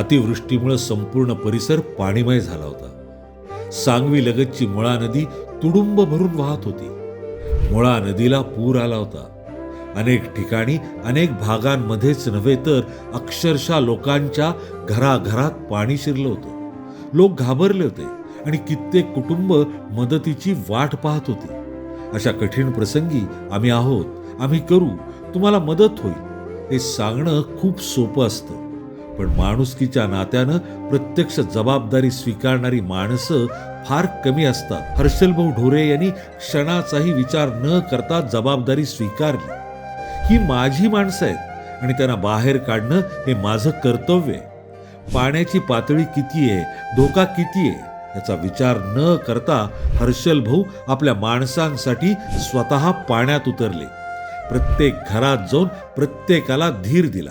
अतिवृष्टीमुळे संपूर्ण परिसर पाणीमय झाला होता. सांगवी लगतची मुळा नदी तुडुंब भरून वाहत होती. मुळा नदीला पूर आला होता. अनेक ठिकाणी अनेक भागांमध्येच नव्हे तर अक्षरशः लोकांच्या घराघरात पाणी शिरलं होतं. लोक घाबरले होते आणि कित्येक कुटुंब मदतीची वाट पाहत होती. अशा कठीण प्रसंगी आम्ही आहोत आम्ही करू तुम्हाला मदत होईल हे सांगणं खूप सोपं असतं. पण माणुसकीच्या नात्यानं प्रत्यक्ष जबाबदारी स्वीकारणारी माणसं फार कमी असतात. हर्षलभाऊ ढोरे यांनी क्षणाचाही विचार न करता जबाबदारी स्वीकारली. ही माझी माणसं आहेत आणि त्यांना बाहेर काढणं हे माझं कर्तव्य आहे. पाण्याची पातळी किती आहे? धोका किती आहे? याचा विचार न करता हर्षल भाऊ आपल्या माणसांसाठी स्वतः पाण्यात उतरले. प्रत्येक घरात जाऊन प्रत्येकाला धीर दिला.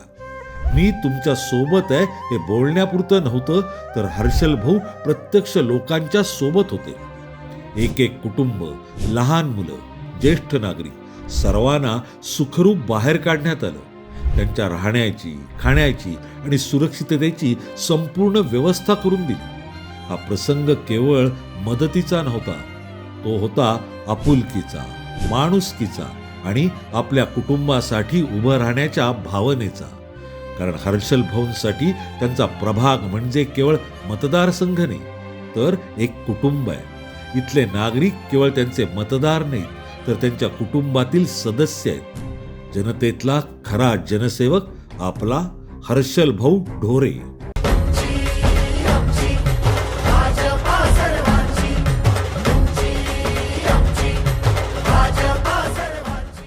मी तुमच्यासोबत आहे हे बोलण्यापुरतं नव्हतं तर हर्षल भाऊ प्रत्यक्ष लोकांच्या सोबत होते. एक एक कुटुंब लहान मुलं ज्येष्ठ नागरिक सर्वांना सुखरूप बाहेर काढण्यात आलं. त्यांच्या राहण्याची खाण्याची आणि सुरक्षिततेची संपूर्ण व्यवस्था करून दिली. हा प्रसंग केवळ मदतीचा नव्हता तो होता आपुलकीचा माणुसकीचा आणि आपल्या कुटुंबासाठी उभं राहण्याच्या भावनेचा. कारण हर्षल भाऊंसाठी त्यांचा प्रभाग म्हणजे केवळ मतदारसंघ नाही तर एक कुटुंब आहे. इथले नागरिक केवळ त्यांचे मतदार नाहीत तर त्यांच्या कुटुंबातील सदस्य आहेत. जनतेतला खरा जनसेवक आपला हर्षल भाऊ ढोरे.